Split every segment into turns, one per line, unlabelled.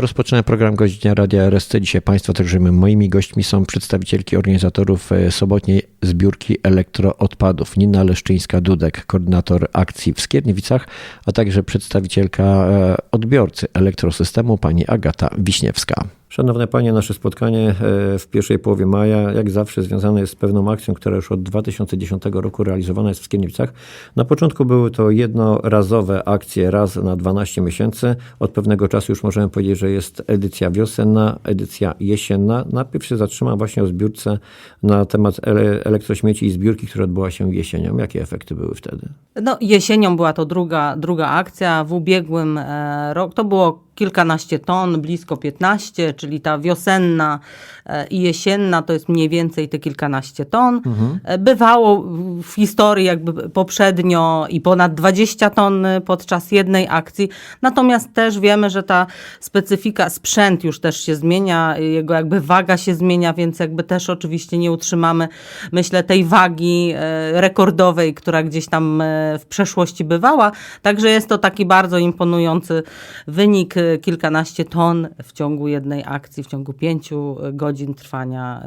Rozpoczynamy program Godzina Radia RSC. Dzisiaj Państwo, także moimi gośćmi są przedstawicielki organizatorów e, sobotniej zbiórki elektroodpadów. Nina Leszczyńska-Dudek, koordynator akcji w Skierniewicach, a także przedstawicielka e, odbiorcy elektrosystemu, pani Agata Wiśniewska. Szanowne Panie, nasze spotkanie e, w pierwszej połowie maja, jak zawsze, związane jest z pewną akcją, która już od 2010 roku realizowana jest w Skierniewicach. Na początku były to jednorazowe akcje, raz na 12 miesięcy. Od pewnego czasu już możemy powiedzieć, że jest edycja wiosenna, edycja jesienna. Najpierw się zatrzymam właśnie o zbiórce na temat elektrośmieci i zbiórki, która odbyła się jesienią. Jakie efekty były wtedy?
No, jesienią była to druga, druga akcja. W ubiegłym e, roku to było kilkanaście ton, blisko 15, czyli ta wiosenna e, i jesienna to jest mniej więcej te kilkanaście ton. Mhm. Bywało w historii jakby poprzednio i ponad 20 ton podczas jednej akcji. Natomiast też wiemy, że ta specyfika, sprzęt już też się zmienia, jego jakby waga się zmienia, więc jakby też oczywiście nie utrzymamy, myślę, tej wagi e, rekordowej, która gdzieś tam w przeszłości bywała. Także jest to taki bardzo imponujący wynik kilkanaście ton w ciągu jednej akcji, w ciągu pięciu godzin trwania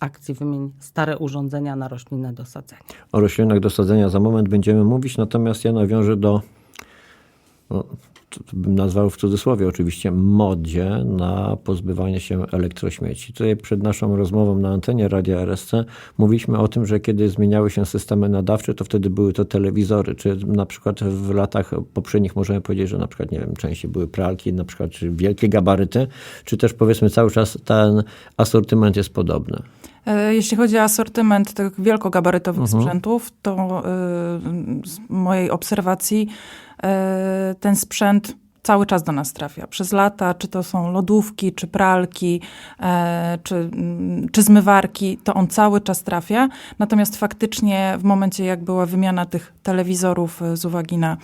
akcji wymień stare urządzenia na roślinne dosadzenia.
O roślinach dosadzenia za moment będziemy mówić, natomiast ja nawiążę do no, bym nazwał w cudzysłowie oczywiście, modzie na pozbywanie się elektrośmieci. Tutaj przed naszą rozmową na antenie Radia RSC mówiliśmy o tym, że kiedy zmieniały się systemy nadawcze, to wtedy były to telewizory, czy na przykład w latach poprzednich możemy powiedzieć, że na przykład, nie wiem, częściej były pralki, na przykład czy wielkie gabaryty, czy też powiedzmy cały czas ten asortyment jest podobny.
E, jeśli chodzi o asortyment tych wielkogabarytowych mhm. sprzętów, to y, z mojej obserwacji ten sprzęt cały czas do nas trafia. Przez lata, czy to są lodówki, czy pralki, e, czy, mm, czy zmywarki, to on cały czas trafia. Natomiast faktycznie w momencie, jak była wymiana tych telewizorów z uwagi na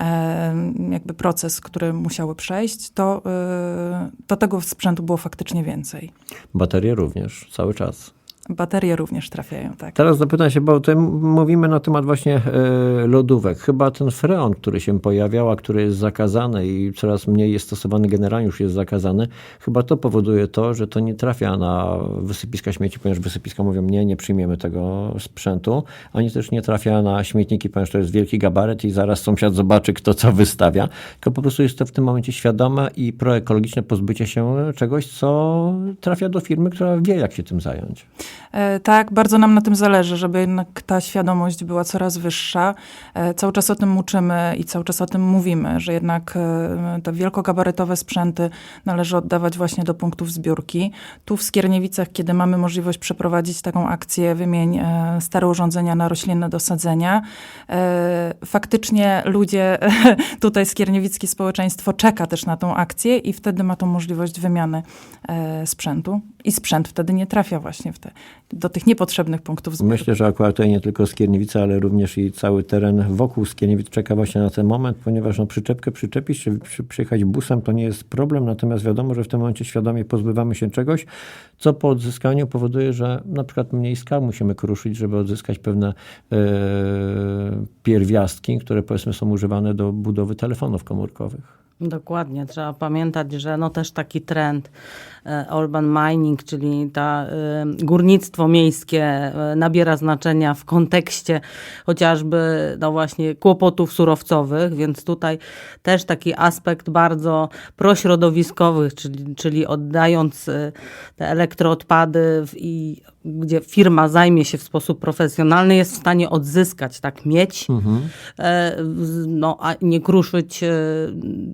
e, jakby proces, który musiały przejść, to, e, to tego sprzętu było faktycznie więcej.
Baterie również, cały czas.
Baterie również trafiają, tak.
Teraz zapytam się, bo mówimy na temat właśnie e, lodówek. Chyba ten freon, który się pojawiał, a który jest zakazany i coraz mniej jest stosowany, generalnie już jest zakazany, chyba to powoduje to, że to nie trafia na wysypiska śmieci, ponieważ wysypiska mówią nie, nie przyjmiemy tego sprzętu, ani też nie trafia na śmietniki, ponieważ to jest wielki gabaret i zaraz sąsiad zobaczy, kto co wystawia. Tylko po prostu jest to w tym momencie świadome i proekologiczne pozbycie się czegoś, co trafia do firmy, która wie, jak się tym zająć.
E, tak, bardzo nam na tym zależy, żeby jednak ta świadomość była coraz wyższa. E, cały czas o tym uczymy i cały czas o tym mówimy, że jednak e, te wielkogabarytowe sprzęty należy oddawać właśnie do punktów zbiórki. Tu w Skierniewicach, kiedy mamy możliwość przeprowadzić taką akcję wymień stare urządzenia na roślinne dosadzenia, faktycznie ludzie, tutaj skierniewickie społeczeństwo czeka też na tą akcję i wtedy ma tą możliwość wymiany sprzętu i sprzęt wtedy nie trafia właśnie w te do tych niepotrzebnych punktów zbiórki.
Myślę, że akurat tutaj nie tylko Skierniewice, ale również i cały teren wokół Skierniewic czeka właśnie na ten moment, ponieważ no, przyczepkę przyczepić czy przyjechać busem to nie jest problem, natomiast wiadomo, że w tym momencie świadomie pozbywamy się czegoś, co po odzyskaniu powoduje, że na przykład mniej skał musimy kruszyć, żeby odzyskać pewne e, pierwiastki, które powiedzmy są używane do budowy telefonów komórkowych.
Dokładnie, trzeba pamiętać, że no też taki trend e, urban mining, czyli ta e, górnictwo miejskie e, nabiera znaczenia w kontekście chociażby no właśnie kłopotów surowcowych, więc tutaj też taki aspekt bardzo prośrodowiskowy, czyli, czyli oddając te elektroodpady i gdzie firma zajmie się w sposób profesjonalny, jest w stanie odzyskać, tak, mieć, mhm. no, a nie kruszyć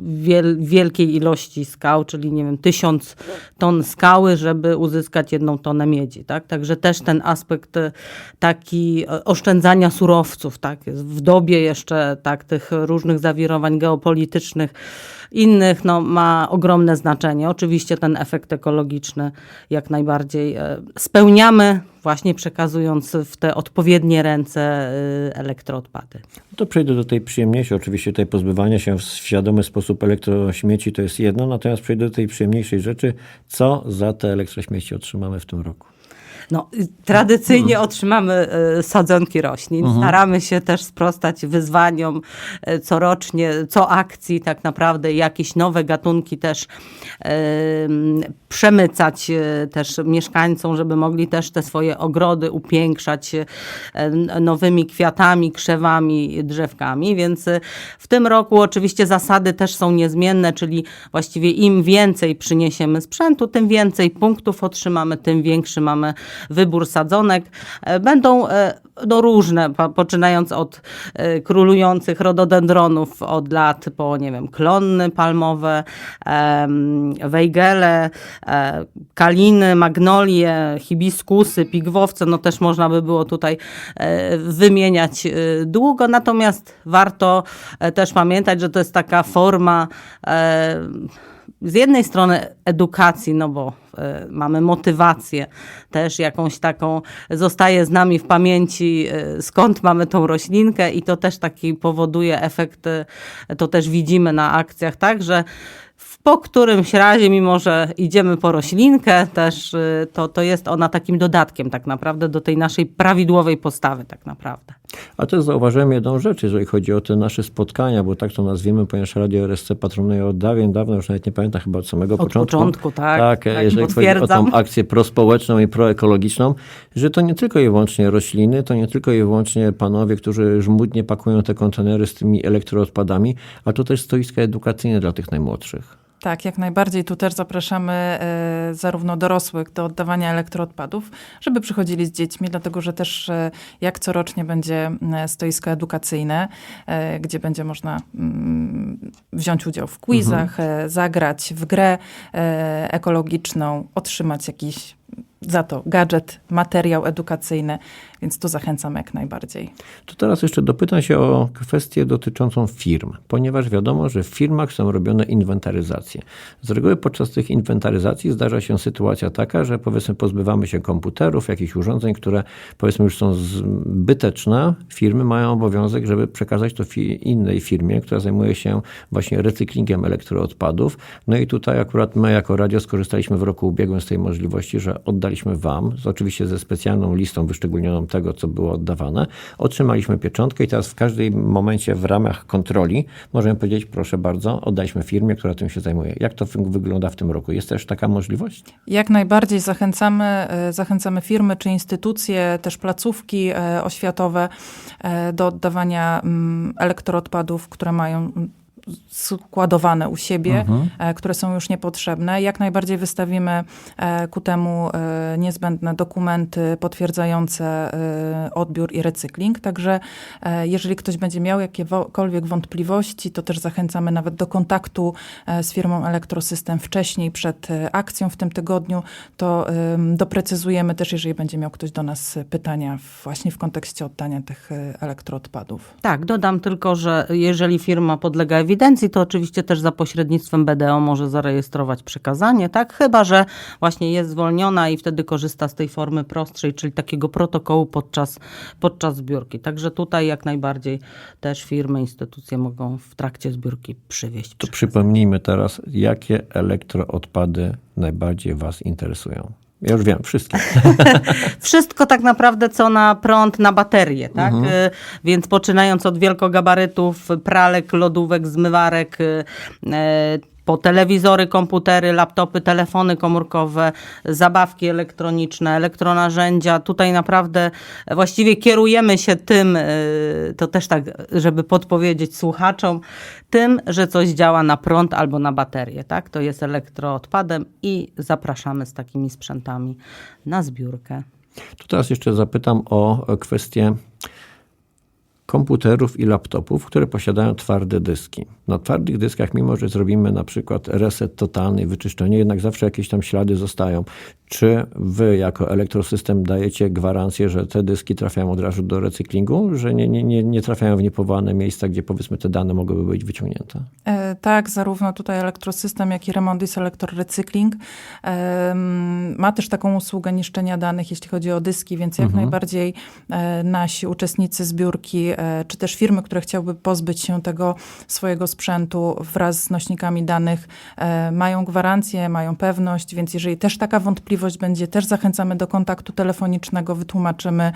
wiel, wielkiej ilości skał, czyli nie wiem, tysiąc ton skały, żeby uzyskać jedną tonę miedzi, tak? Także też ten aspekt e, taki e, oszczędzania surowców, tak? W dobie jeszcze tak tych różnych zawirowań geopolitycznych, innych, no, ma ogromne znaczenie. Oczywiście ten efekt ekologiczny jak najbardziej e, właśnie przekazując w te odpowiednie ręce e, elektroodpady.
No to przejdę do tej przyjemniejszej. Oczywiście tutaj pozbywania się w świadomy sposób elektrośmieci to jest jedno, natomiast przejdę do tej przyjemniejszej rzeczy. Co za te elektrośmieci otrzymamy w tym roku?
No, y, tradycyjnie otrzymamy y, sadzonki roślin. Staramy się też sprostać wyzwaniom y, corocznie, co akcji tak naprawdę jakieś nowe gatunki też przemycać też mieszkańcom, żeby mogli też te swoje ogrody upiększać nowymi kwiatami, krzewami, drzewkami, więc w tym roku oczywiście zasady też są niezmienne, czyli właściwie im więcej przyniesiemy sprzętu, tym więcej punktów otrzymamy, tym większy mamy wybór sadzonek. E, Będą e, no, różne, po- poczynając od e, królujących rododendronów od lat po, nie wiem, klonny palmowe, wejgele, kaliny, magnolie, hibiskusy, pigwowce, no też można by było tutaj wymieniać długo, natomiast warto też pamiętać, że to jest taka forma z jednej strony edukacji, no bo mamy motywację też jakąś taką, zostaje z nami w pamięci, e, skąd mamy tą roślinkę i to też taki powoduje efekt, e, to też widzimy na akcjach, tak, że po którymś razie, mimo że idziemy po roślinkę, też to, to jest ona takim dodatkiem tak naprawdę do tej naszej prawidłowej postawy tak naprawdę.
A też zauważyłem jedną rzecz, jeżeli chodzi o te nasze spotkania, bo tak to nazwiemy, ponieważ Radio RSC patronuje od dawien dawno, już nawet nie pamiętam chyba od samego
Od
początku.
początku, tak,
Tak,
tak,
jeżeli chodzi o tą akcję prospołeczną i proekologiczną, że to nie tylko i wyłącznie rośliny, to nie tylko i wyłącznie panowie, którzy żmudnie pakują te kontenery z tymi elektroodpadami, a to też stoiska edukacyjne dla tych najmłodszych.
Tak, jak najbardziej. Tu też zapraszamy e, zarówno dorosłych do oddawania elektroodpadów, żeby przychodzili z dziećmi, dlatego że też e, jak corocznie będzie stoisko edukacyjne, e, gdzie będzie można wziąć udział w quizach, e, zagrać w grę e, ekologiczną, otrzymać jakiś za to gadżet, materiał edukacyjny, więc tu zachęcam jak najbardziej.
To teraz jeszcze dopytam się o kwestię dotyczącą firm, ponieważ wiadomo, że w firmach są robione inwentaryzacje. Z reguły podczas tych inwentaryzacji zdarza się sytuacja taka, że powiedzmy pozbywamy się komputerów, jakichś urządzeń, które powiedzmy już są zbyteczne. Firmy mają obowiązek, żeby przekazać to fi- innej firmie, która zajmuje się właśnie recyklingiem elektroodpadów. No i tutaj akurat my jako radio skorzystaliśmy w roku ubiegłym z tej możliwości, że oddaliśmy Wam, z, oczywiście ze specjalną listą wyszczególnioną tego, co było oddawane. Otrzymaliśmy pieczątkę i teraz w każdym momencie w ramach kontroli możemy powiedzieć, proszę bardzo, oddaliśmy firmie, która tym się zajmuje. Jak to wy- wygląda w tym roku? Jest też taka możliwość?
Jak najbardziej zachęcamy, e, zachęcamy firmy czy instytucje, też placówki e, oświatowe e, do oddawania mm, elektroodpadów, które mają składowane u siebie, e, które są już niepotrzebne. Jak najbardziej wystawimy e, ku temu e, niezbędne dokumenty potwierdzające e, odbiór i recykling. Także e, jeżeli ktoś będzie miał jakiekolwiek wątpliwości, to też zachęcamy nawet do kontaktu e, z firmą Elektrosystem wcześniej, przed e, akcją w tym tygodniu, to em, doprecyzujemy też, jeżeli będzie miał ktoś do nas pytania właśnie w kontekście oddania tych e, elektroodpadów.
Tak, dodam tylko, że jeżeli firma podlega ewidencji, to oczywiście też za pośrednictwem BDO może zarejestrować przekazanie, tak? Chyba, że właśnie jest zwolniona i wtedy korzysta z tej formy prostszej, czyli takiego protokołu podczas, podczas zbiórki. Także tutaj jak najbardziej też firmy, instytucje mogą w trakcie zbiórki przywieźć.
To przypomnijmy teraz, jakie elektroodpady najbardziej Was interesują. Ja już wiem, wszystkie.
Wszystko tak naprawdę, co na prąd, na baterię, tak? Y, Więc poczynając od wielkogabarytów, pralek, lodówek, zmywarek, y, e, po telewizory, komputery, laptopy, telefony komórkowe, zabawki elektroniczne, elektronarzędzia. Tutaj naprawdę właściwie kierujemy się tym, y, to też tak, żeby podpowiedzieć słuchaczom, tym, że coś działa na prąd albo na baterię, tak? To jest elektroodpadem i zapraszamy z takimi sprzętami na zbiórkę.
To teraz jeszcze zapytam o kwestię komputerów i laptopów, które posiadają twarde dyski. Na twardych dyskach, mimo że zrobimy na przykład reset totalny wyczyszczenie, jednak zawsze jakieś tam ślady zostają. Czy wy jako elektrosystem dajecie gwarancję, że te dyski trafiają od razu do recyklingu, że nie, nie, nie, trafiają w niepowołane miejsca, gdzie powiedzmy te dane mogłyby być wyciągnięte?
E, Tak, zarówno tutaj elektrosystem, jak i Remondis Electrorecykling em, ma też taką usługę niszczenia danych, jeśli chodzi o dyski, więc jak najbardziej e, nasi uczestnicy zbiórki, e, czy też firmy, które chciałyby pozbyć się tego swojego sprzętu wraz z nośnikami danych, e, mają gwarancję, mają pewność, więc jeżeli też taka wątpliwość wątpliwość będzie, też zachęcamy do kontaktu telefonicznego, wytłumaczymy,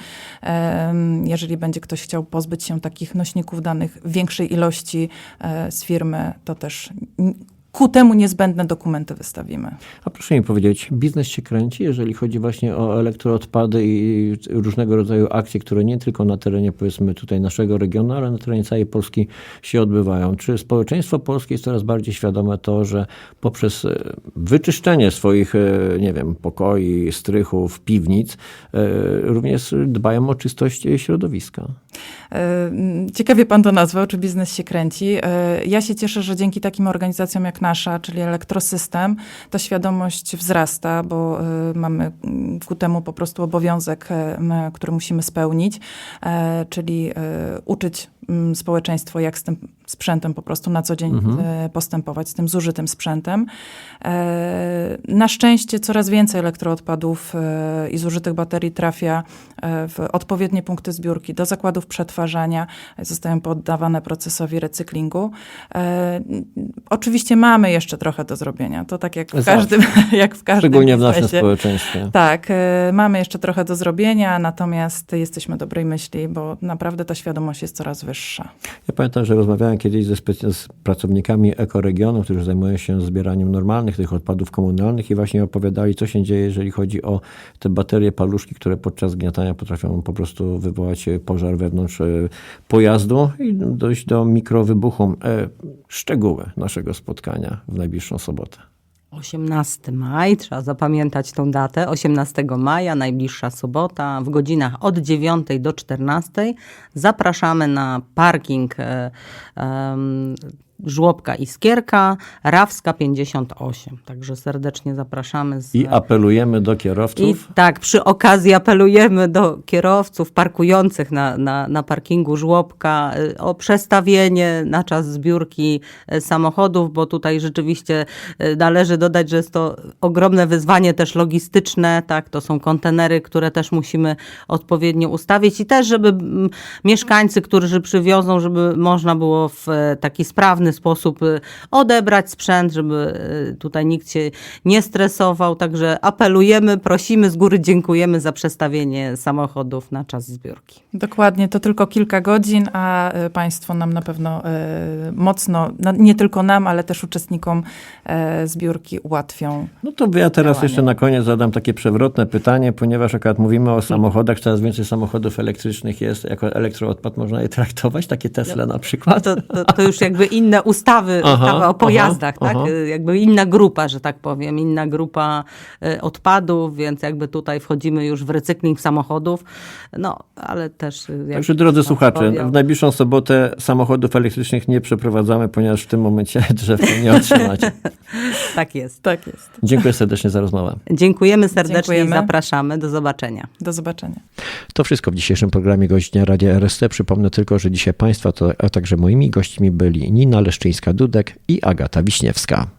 jeżeli będzie ktoś chciał pozbyć się takich nośników danych w większej ilości e, z firmy, to też ku temu niezbędne dokumenty wystawimy.
A proszę mi powiedzieć, biznes się kręci, jeżeli chodzi właśnie o elektroodpady i różnego rodzaju akcje, które nie tylko na terenie powiedzmy tutaj naszego regionu, ale na terenie całej Polski się odbywają. Czy społeczeństwo polskie jest coraz bardziej świadome to, że poprzez e, wyczyszczenie swoich, e, nie wiem, pokoi, strychów, piwnic, e, również dbają o czystość środowiska?
Ciekawie pan to nazwał, czy biznes się kręci. Ja się cieszę, że dzięki takim organizacjom jak nasza, czyli Elektrosystem, ta świadomość wzrasta, bo e, mamy mm, ku temu po prostu obowiązek, m, który musimy spełnić, e, czyli e, uczyć społeczeństwo, jak z tym sprzętem po prostu na co dzień e, postępować, z tym zużytym sprzętem. E, Na szczęście coraz więcej elektroodpadów e, i zużytych baterii trafia w odpowiednie punkty zbiórki do zakładów przetwarzania, zostają poddawane procesowi recyklingu. Oczywiście mamy jeszcze trochę do zrobienia. To tak jak w
Zawsze.
każdym, jak w każdym
Szczególnie w naszym społeczeństwie.
Tak, mamy jeszcze trochę do zrobienia, natomiast jesteśmy dobrej myśli, bo naprawdę ta świadomość jest coraz wyższa.
Ja pamiętam, że rozmawiałem kiedyś ze z pracownikami ekoregionu, którzy zajmują się zbieraniem normalnych tych odpadów komunalnych i właśnie opowiadali, co się dzieje, jeżeli chodzi o te baterie paluszki, które podczas gniatania potrafią po prostu wywołać e, pożar wewnątrz e, pojazdu i dojść do mikrowybuchu. E, Szczegóły naszego spotkania w najbliższą sobotę.
18 maj, trzeba zapamiętać tą datę. 18 maja, najbliższa sobota, w godzinach od 9 do 14. Zapraszamy na parking em, Żłobka Iskierka, Rawska 58. Także serdecznie zapraszamy. Z,
I apelujemy do
i
kierowców.
tak, przy okazji apelujemy do kierowców parkujących na, na, na parkingu żłobka y, o przestawienie na czas zbiórki y, samochodów, bo tutaj rzeczywiście y, należy dodać, że jest to ogromne wyzwanie też logistyczne, tak, to są kontenery, które też musimy odpowiednio ustawić i też, żeby mm, mieszkańcy, którzy przywiozą, żeby można było w e, taki sprawny sposób y, odebrać sprzęt, żeby y, tutaj nikt się nie stresował. Także apelujemy, prosimy, z góry dziękujemy za przestawienie samochodów na czas zbiórki.
Dokładnie, to tylko kilka godzin, a e, Państwo nam na pewno mocno, no, nie tylko nam, ale też uczestnikom zbiórki ułatwią.
No to ja teraz
działanie.
jeszcze na koniec zadam takie przewrotne pytanie, ponieważ akurat mówimy o samochodach, coraz więcej samochodów elektrycznych jest, jako elektroodpad można je traktować, takie Tesla na przykład.
To, to, to już jakby inne ustawy,
Aha,
ustawa
aha,
o pojazdach, tak?
aha.
Jakby inna grupa, że tak powiem, inna grupa y, odpadów, więc jakby tutaj wchodzimy już w recykling samochodów, no ale też... jak
Także drodzy słuchacze,
powiedział,
w najbliższą sobotę samochodów elektrycznych nie przeprowadzamy, ponieważ w tym momencie drzew nie otrzymacie.
Tak jest.
Tak jest.
Dziękuję serdecznie za rozmowę.
Dziękujemy serdecznie
Dziękujemy.
i zapraszamy. Do zobaczenia.
Do zobaczenia.
To wszystko w dzisiejszym programie Gościa Radia RST. Przypomnę tylko, że dzisiaj Państwa, to, a także moimi gośćmi byli Nina Leszczyńska-Dudek i Agata Wiśniewska.